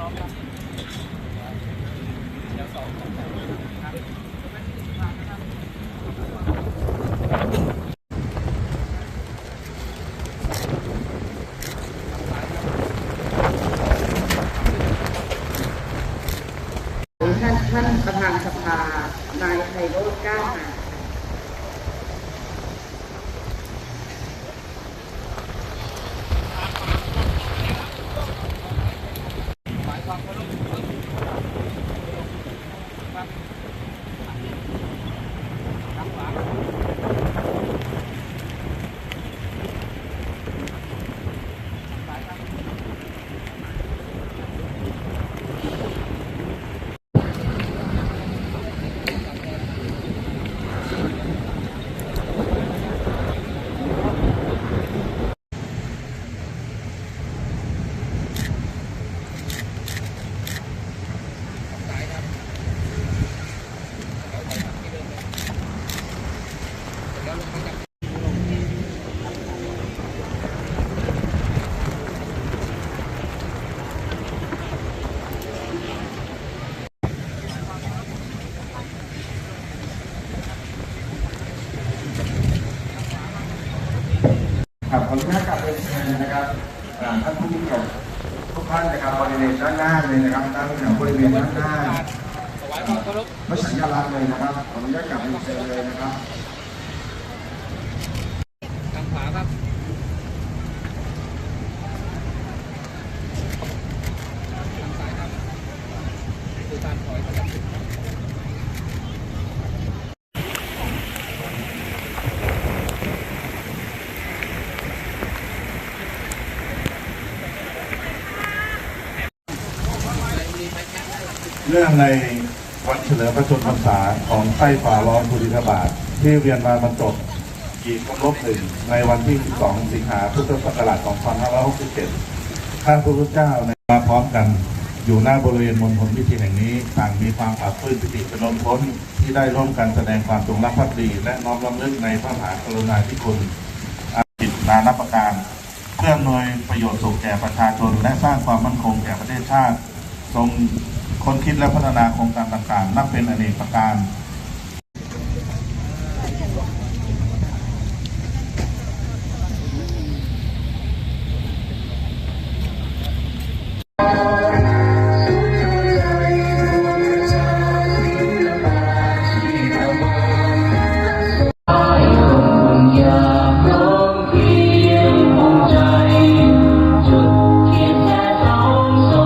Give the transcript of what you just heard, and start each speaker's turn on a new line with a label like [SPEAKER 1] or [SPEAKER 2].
[SPEAKER 1] ท่านประธานสภานายไพโรจน์ก้าหา
[SPEAKER 2] ญ รับขออนุญาตกลับเรียนเชิญนะครับอ่าท่านผู้มีเกียรติทุกท่านนะครับบริเวณด้านหน้าเลยนะครับด้านแถวบริเวณด้านหน้าไม่สัญลักษณ์เลยนะครับขออนุญาตกลับเรียนเชิญเลยนะครับ
[SPEAKER 3] ทางขวาครับทางซ้ายครับคือการถอยครับ
[SPEAKER 4] เรื่องในวันเฉลิมพระชนมพรรษาของไส้ฝ่าร้องพุทธิกบาทที่เวียนมาบรรจบกีครบรอบหนึ่งในวันที่ 12 สิงหาพุทธศักราช 2567 ข้าพระพุทธเจ้าในมาพร้อมกัน อยู่หน้าบริเวณมณฑลพิธีแห่งนี้ต่างมีความปราบปลื้มปิติเป็นล้นพ้นที่ได้ร่วมกันแสดงความจงรักภักดี และน้อมรำลึกในพระมหากรุณาธิคุณอาจิตนานับประการ เพื่ออำนวยประโยชน์สุขแก่ประชาชน และสร้างความมั่นคงแก่ประเทศชาติ ทรง คนคิดและพัฒนาโครงการต่างๆ นับเป็นอเนกประการ